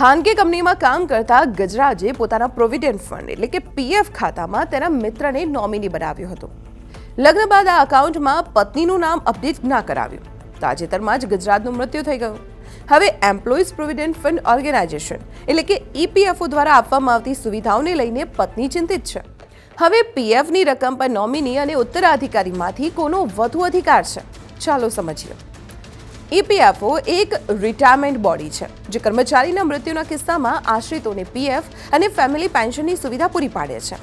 ખાનગી કંપનીમાં કામ કરતા ગજરાજે પોતાના પ્રોવિડન્ટ ફંડ, એટલે કે પીએફ ખાતામાં તેના મિત્રને નોમિની બનાવ્યો હતો. લગ્ન બાદ આ અકાઉન્ટમાં પત્નીનું નામ અપડેટ ના કરાવ્યું. તાજેતરમાં જ ગુજરાતનું મૃત્યુ થઈ ગયું. હવે એમ્પ્લોઈઝ પ્રોવિડન્ટ ફંડ ઓર્ગેનાઇઝેશન એટલે કે ઈપીએફઓ દ્વારા આપવામાં આવતી સુવિધાઓને લઈને પત્ની ચિંતિત છે. હવે પીએફની રકમ પર નોમિની અને ઉત્તરાધિકારીમાંથી કોનો વધુ અધિકાર છે? ચાલો સમજીએ. ઈપીએફઓ એક રિટાયરમેન્ટ બોડી છે, જે કર્મચારીના મૃત્યુના કિસ્સામાં આશ્રિતોને પીએફ અને ફેમિલી પેન્શનની સુવિધા પૂરી પાડે છે.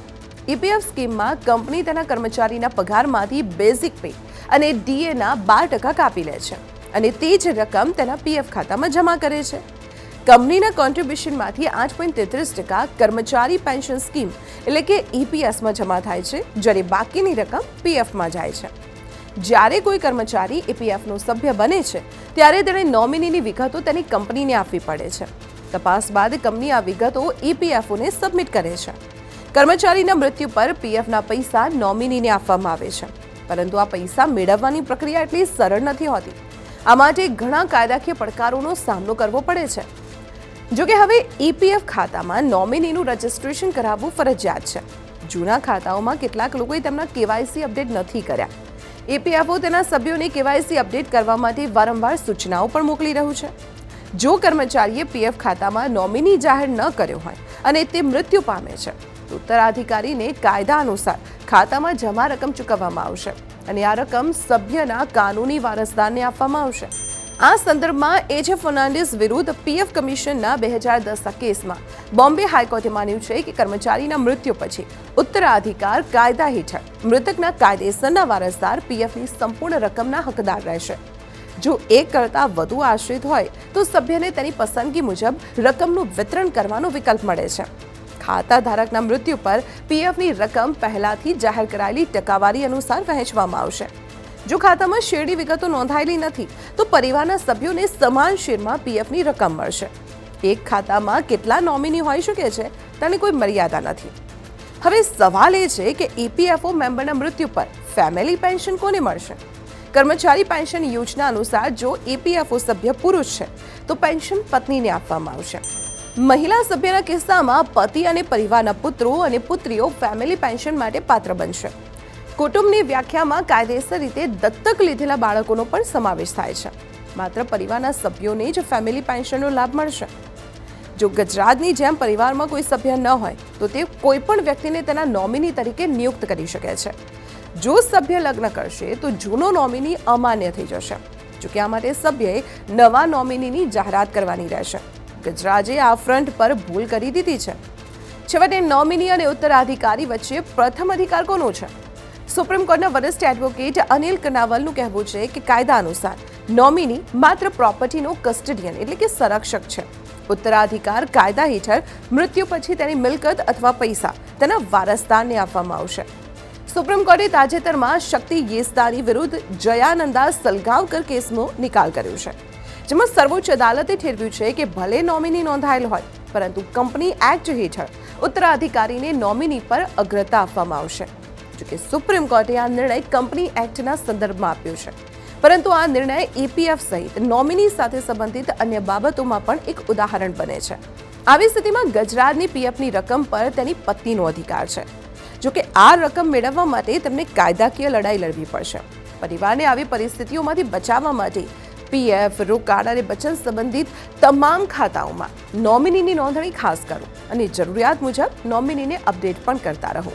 ઈપીએફ સ્કીમમાં કંપની તેના કર્મચારીના પગારમાંથી બેઝિક પે અને ડીએના બાર ટકા કાપી લે છે અને તે જ રકમ તેના પીએફ ખાતામાં જમા કરે છે. કંપનીના કોન્ટ્રીબ્યુશનમાંથી આઠ પોઈન્ટ તેત્રીસ ટકા કર્મચારી પેન્શન સ્કીમ એટલે કે ઈપીએસમાં જમા થાય છે, જ્યારે બાકીની રકમ પીએફમાં જાય છે. જ્યારે કોઈ કર્મચારી ઈપીએફનો સભ્ય બને છે, ત્યારે તેણે નોમિનીની વિગતો તેની કંપનીને આપવી પડે છે. તપાસ બાદ કંપની આ વિગતો ઈપીએફઓને સબમિટ કરે છે. કર્મચારીના મૃત્યુ પર પીએફના પૈસા નોમિનીને આપવામાં આવે છે. પરંતુ આ પૈસા મેળવવાની પ્રક્રિયા એટલી સરળ નથી હોતી. આ માટે ઘણા કાયદાકીય પડકારોનો સામનો કરવો પડે છે. જોકે હવે ઈપીએફ ખાતામાં નોમિનીનું રજિસ્ટ્રેશન કરાવવું ફરજિયાત છે. જૂના ખાતાઓમાં કેટલાક લોકોએ તેમના કેવાયસી અપડેટ નથી કર્યા. ઈપીએફઓ તેના સભ્યોને કેવાયસી અપડેટ કરવા માટે વારંવાર સૂચનાઓ પણ મોકલી રહ્યું છે. જો કર્મચારીએ પીએફ ખાતામાં નોમિની જાહેર ન કર્યો હોય અને તે મૃત્યુ પામે છે, તો ઉત્તરાધિકારીને કાયદા અનુસાર ખાતામાં જમા રકમ ચૂકવવામાં આવશે અને આ રકમ સભ્યના કાનૂની વારસદારને આપવામાં આવશે. આ સંદર્ભમાં એજે ફર્નાન્ડિસ વિરુદ્ધ પીએફ કમિશનના બે હજાર દસના કેસમાં બોમ્બે હાઈકોર્ટે માન્યું છે કે કર્મચારીના મૃત્યુ પછી ઉત્તરાધિકાર કાયદા હેઠળ મૃતકના કાયદેસરના વારસદાર પીએફની સંપૂર્ણ રકમના હકદાર રહેશે. જો એક કરતાં વધુ આશ્રિત હોય, તો સભ્યને તેની પસંદગી મુજબ રકમનું વિતરણ કરવાનો વિકલ્પ મળે છે. ખાતા ધારકના મૃત્યુ પર પીએફની રકમ પહેલાથી જાહેર કરાયેલી ટકાવારી અનુસાર વહેંચવામાં આવશે. જો ખાતામાં શેરડી વિગતો નોંધાયેલી નથી, તો પરિવારના સભ્યોને સમાન શેરમાં પીએફની રકમ મળશે. એક ખાતામાં કેટલા નોમિની હોઈ શકે છે, તેની કોઈ મર્યાદા નથી. હવે સવાલ એ છે કે ઈપીએફઓ મેમ્બરના મૃત્યુ પર ફેમિલી પેન્શન કોને મળશે? કર્મચારી પેન્શન યોજના અનુસાર જો ઈપીએફઓ સભ્ય પુરુષ છે, તો પેન્શન પત્નીને આપવામાં આવશે. મહિલા સભ્યના કિસ્સામાં પતિ અને પરિવારના પુત્રો અને પુત્રીઓ ફેમિલી પેન્શન માટે પાત્ર બનશે. કુટુંબની વ્યાખ્યામાં કાયદેસર રીતે દત્તક લીધેલા બાળકોનો પણ સમાવેશ થાય છે. માત્ર પરિવારના સભ્યોને જ ફેમિલી પેન્શનનો લાભ મળશે. જો ગુજરાતની જેમ પરિવારમાં કોઈ સભ્ય ન હોય, તો તે કોઈ પણ વ્યક્તિને તેના નોમિની તરીકે નિયુક્ત કરી શકે છે. જો સભ્ય લગ્ન કરશે, તો જૂનો નોમિની અમાન્ય થઈ જશે. જોકે આ માટે સભ્યએ નવા નોમિનીની જાહેરાત કરવાની રહેશે. ગજરાજે આ ફ્રન્ટ પર ભૂલ કરી દીધી છે. છેવટે નોમિની અને ઉત્તરાધિકારી વચ્ચે પ્રથમ અધિકાર કોનો છે? સુપ્રીમ કોર્ટના વરિષ્ઠ એડવોકેટ અનિલ કનાવલનું કહેવું છે કે કાયદા અનુસાર નોમિની માત્ર પ્રોપર્ટીનો કસ્ટડિયન એટલે કે સંરક્ષક છે. ઉત્તરાધિકાર કાયદા હેઠળ મૃત્યુ પછી તેની મિલકત અથવા પૈસા તેના વારસદારને આપવામાં આવશે. સુપ્રીમ કોર્ટે તાજેતરમાં શક્તિ યેસદાની વિરુદ્ધ જયાનંદા સલગાવકર કેસનો નિકાલ કર્યો છે, જેમાં સર્વોચ્ચ અદાલતે ઠેરવ્યું છે કે ભલે નોમિની નોંધાયેલ હોય, પરંતુ કંપની એક્ટ હેઠળ ઉત્તરાધિકારીને નોમિની પર અગ્રતા આપવામાં આવશે. જોકે સુપ્રીમ કોર્ટે આ નિર્ણય કંપની એક્ટના સંદર્ભમાં આપ્યો છે. પરંતુ આ નિર્ણય ઈપીએફ સહિત નોમિની સાથે સંબંધિત અન્ય બાબતોમાં પણ એક ઉદાહરણ બને છે. આવી સ્થિતિમાં ગજરાતની પીએફની રકમ પર તેની પત્નીનો અધિકાર છે. જોકે આ રકમ મેળવવા માટે તેમને કાયદાકીય લડાઈ લડવી પડશે. પરિવારને આવી પરિસ્થિતિઓમાંથી બચાવવા માટે પીએફ, રોકાણ અને બચત સંબંધિત તમામ ખાતાઓમાં નોમિનીની નોંધણી ખાસ કરો અને જરૂરિયાત મુજબ નોમિનીને અપડેટ પણ કરતા રહો.